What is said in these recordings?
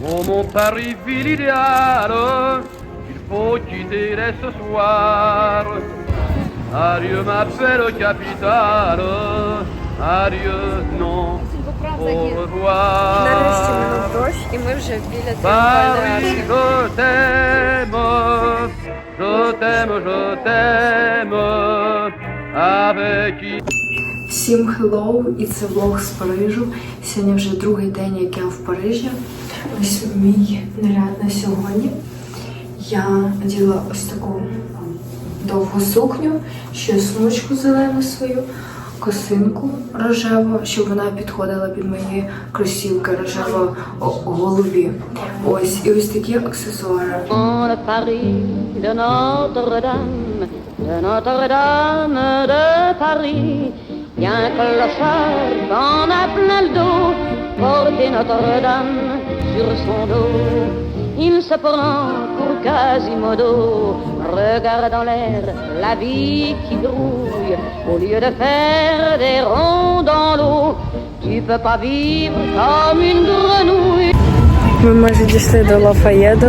Oh mon Paris ville idéal, il faut quitter dès ce soir. Adieu ma belle capitale, adieu non, au revoir. Минув дощ, і ми вже біля Paris, тріумфальної je t'aime, je t'aime, je t'aime, avec Всім хеллоу, і це влог з Парижу. Сьогодні вже другий день, як я в Парижі. Ось мій наряд на сьогодні. Я наділа ось таку довгу сукню, ще сумочку зелену свою, косинку рожеву, щоб вона підходила під мої кросівки рожево голубі. Ось, і ось такі аксесуари. Le de Notre-Dame, de Paris, y a un clochard qu'on a plein le dos, porter Notre-Dame sur son dos. Il se prend pour Quasimodo, regarde en l'air la vie qui grouille, au lieu de faire des ronds dans l'eau, tu peux pas vivre comme une grenouille. Ми майже дійшли до Лафаєду.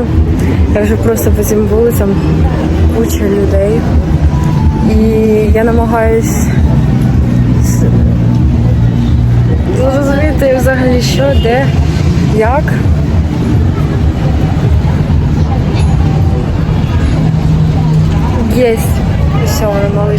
Я вже просто по цим вулицям куча людей. І я намагаюсь зрозуміти взагалі що, де, як. Єсть. веселая вона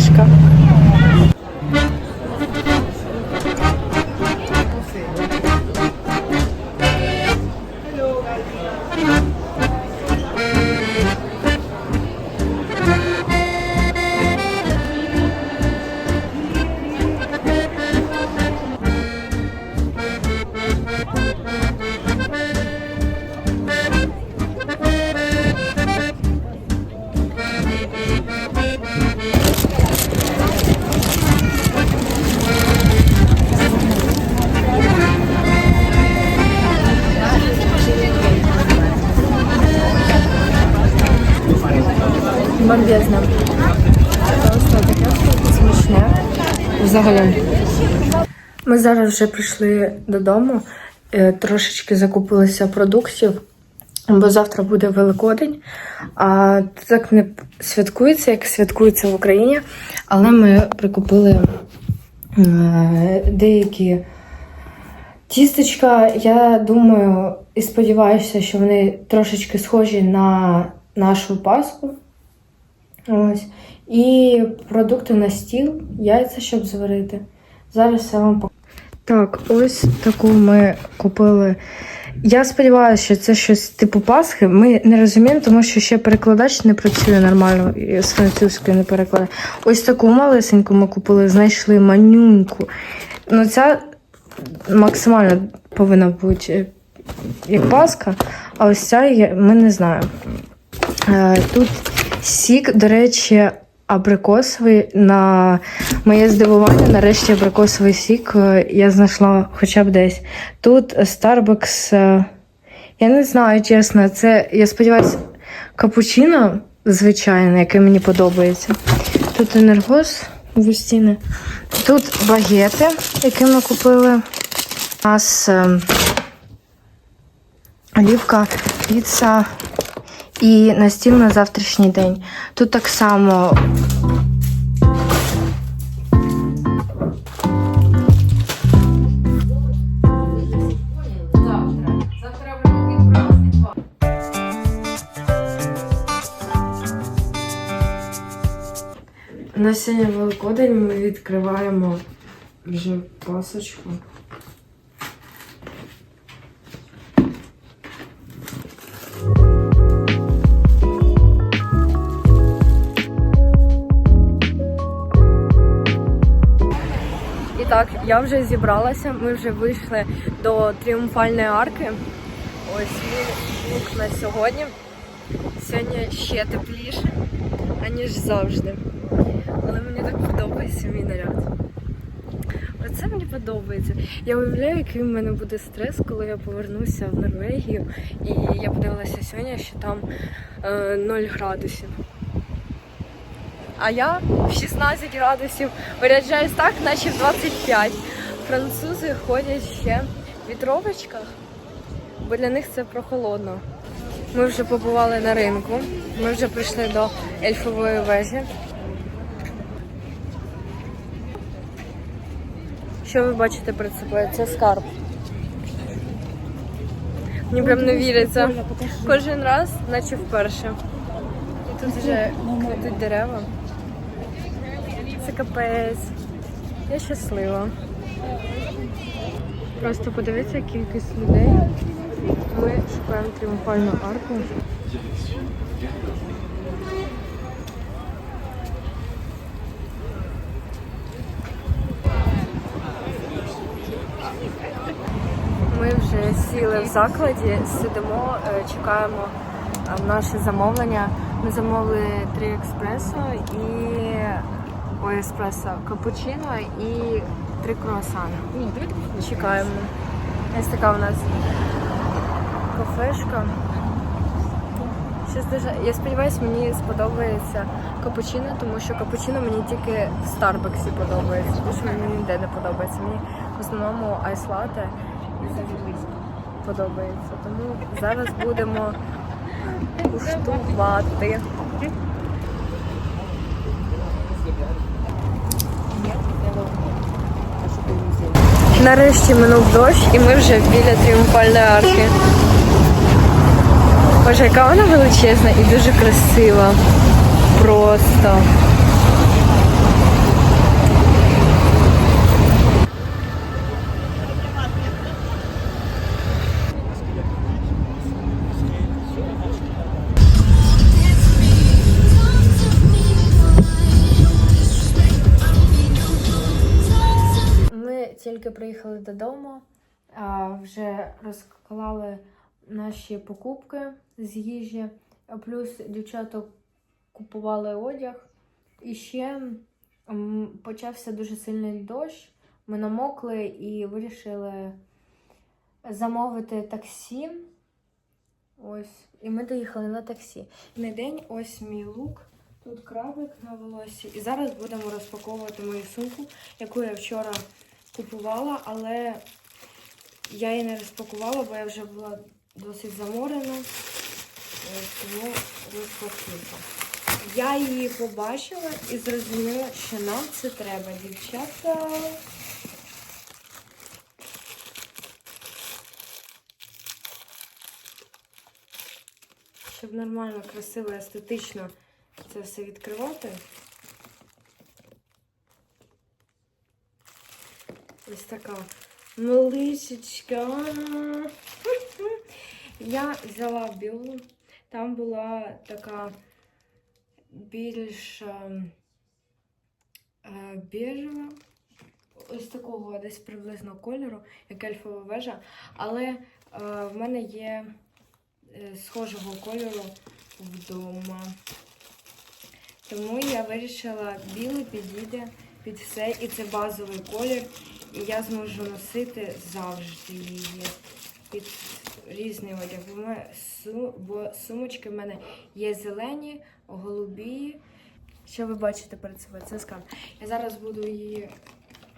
Взагалі. Ми зараз вже прийшли додому, е, трошечки закупилися продуктів, бо завтра буде Великодень. А так не святкується, як святкується в Україні. Але ми прикупили е, деякі тістечка. Я думаю і сподіваюся, що вони трошечки схожі на нашу паску. Ось. І продукти на стіл, яйця, щоб зварити. Зараз я вам покажу. Так, ось таку ми купили. Я сподіваюся, що це щось типу Пасхи. Ми не розуміємо, тому що ще перекладач не працює нормально з французької не перекладає. Ось таку малесеньку ми купили, знайшли манюньку. Ну, ця максимально повинна бути е, як Пасха, а ось ця ми не знаємо. Е, Тут сік, до речі, абрикосовий. На моє здивування, нарешті абрикосовий сік е, я знайшла хоча б десь. Тут Starbucks, е, я не знаю, чесно, це, я сподіваюся, капучино звичайне, яке мені подобається. Тут енергос густіни. Тут багети, які ми купили. У нас е, олівка, піца і на стіл на завтрашній день. Тут так само. На сьогодні Великодень ми відкриваємо вже пасочку. Так, я вже зібралася, ми вже вийшли до тріумфальної арки. Ось мій лук на сьогодні. Сьогодні ще тепліше, аніж завжди. Але мені так подобається мій наряд. Оце мені подобається. Я уявляю, який в мене буде стрес, коли я повернуся в Норвегію. І я подивилася сьогодні, що там е, 0 градусів. А я в 16 градусів виряджаюсь так, наче в 25. Французи ходять ще в вітровочках. бо для них це прохолодно. Ми вже побували на ринку, ми вже прийшли до ельфової вежі. Що ви бачите перед собою? Це скарб. Мені прям не віриться. Кожен раз, наче вперше. І тут вже квітуть дерева. Капець. Я щаслива. Просто подивіться кількість людей. Ми шукаємо тріумфальну арку. Ми вже сіли в закладі, сидимо, е, чекаємо е, наше замовлення. Ми замовили три експресо і ой, еспресо, капучино і три круасани. Чекаємо. Ось така у нас кафешка. Щось дуже... Я сподіваюся, мені сподобається капучино, тому що капучино мені тільки в Старбаксі подобається. Тому що мені ніде не подобається. Мені в основному айс-лате подобається. Тому зараз будемо куштувати. Нарешті минув дощ і ми вже біля тріумфальної арки. Боже, яка вона величезна і дуже красива. Просто. Тільки приїхали додому, вже розклали наші покупки з їжі, плюс дівчата купували одяг. І ще почався дуже сильний дощ. Ми намокли і вирішили замовити таксі. Ось, і ми доїхали на таксі. На день ось мій лук. Тут крабик на волосі. І зараз будемо розпаковувати мою сумку, яку я вчора купувала, але я її не розпакувала, бо я вже була досить заморена. Е, Тому розпакуйте. Я її побачила і зрозуміла, що нам це треба, дівчата. Щоб нормально, красиво, естетично це все відкривати. Ось така малишечка. Я взяла білу. Там була така більш е, е, біжева. Ось такого десь приблизно кольору, як ельфова вежа. Але е, в мене є схожого кольору вдома. Тому я вирішила, білий підійде під все, і це базовий колір, і я зможу носити завжди її під різний одяг. Бо, сумочки в мене є зелені, голубі. Що ви бачите перед собою? Це скарб. Я зараз буду її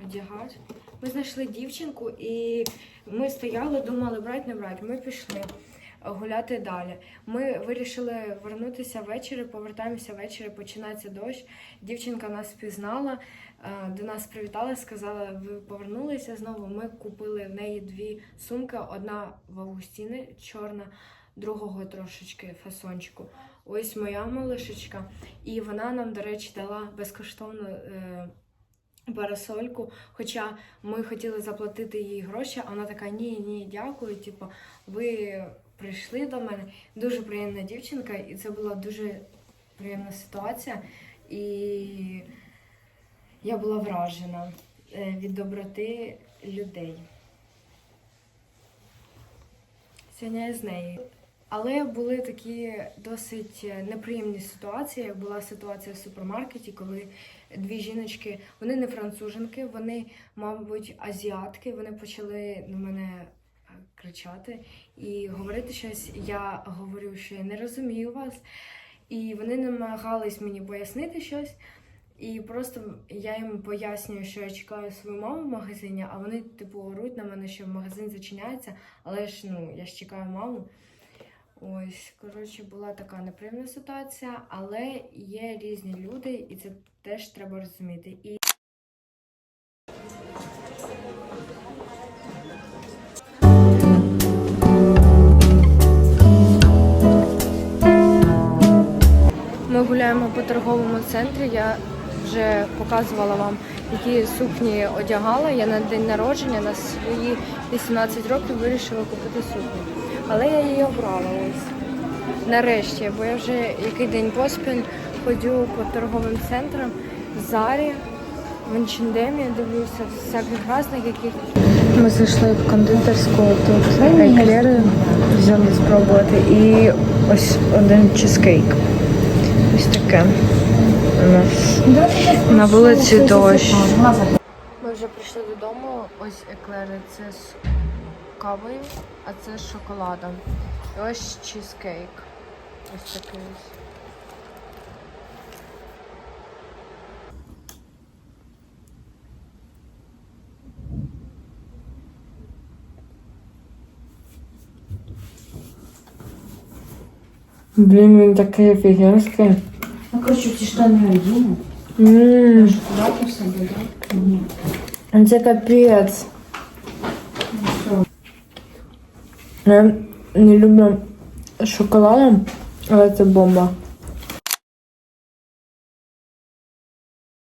одягати. Ми знайшли дівчинку і ми стояли, думали, брати, не брати. Ми пішли гуляти далі. Ми вирішили вернутися ввечері, повертаємося ввечері, починається дощ. Дівчинка нас впізнала, е, до нас привітала, сказала, ви повернулися знову. Ми купили в неї дві сумки: одна в Августіни, чорна, другого трошечки фасончику. Ось моя малишечка. І вона нам, до речі, дала безкоштовну. е, Парасольку, хоча ми хотіли заплатити їй гроші, а вона така: ні, ні, дякую. Типу, ви прийшли до мене. Дуже приємна дівчинка, і це була дуже приємна ситуація. І я була вражена е, від доброти людей. Сьогодні я з нею. Але були такі досить неприємні ситуації, як була ситуація в супермаркеті, коли дві жіночки, вони не француженки, вони, мабуть, азіатки, вони почали на мене кричати і говорити щось. Я говорю, що я не розумію вас. І вони намагались мені пояснити щось. І просто я їм пояснюю, що я чекаю свою маму в магазині, а вони, типу, оруть на мене, що магазин зачиняється, але ж ну, я ж чекаю маму. Ось, коротше, була така неприємна ситуація, але є різні люди, і це теж треба розуміти. І Ми гуляємо по торговому центрі. Я вже показувала вам, які сукні одягала. Я на день народження на свої 18 років вирішила купити сукню. Але я її обрала ось. Нарешті, бо я вже який день поспіль ходю по торговим центрам, Зарі, в H&M, дивлюся, всяких різних яких. Ми зайшли в кондитерську, тут еклери взяли спробувати і ось один чизкейк. Ось таке. У нас на вулиці дощ. Ми вже прийшли додому. Ось еклери. Це з кавою, а це з шоколадом. І ось чизкейк. Ось такий ось. Блін, він такий офігенський. Ну, короче, ці штани одіну. Ммм, Дати в себе, да? Ні. це капець. Я не люблю з шоколадом, але це бомба.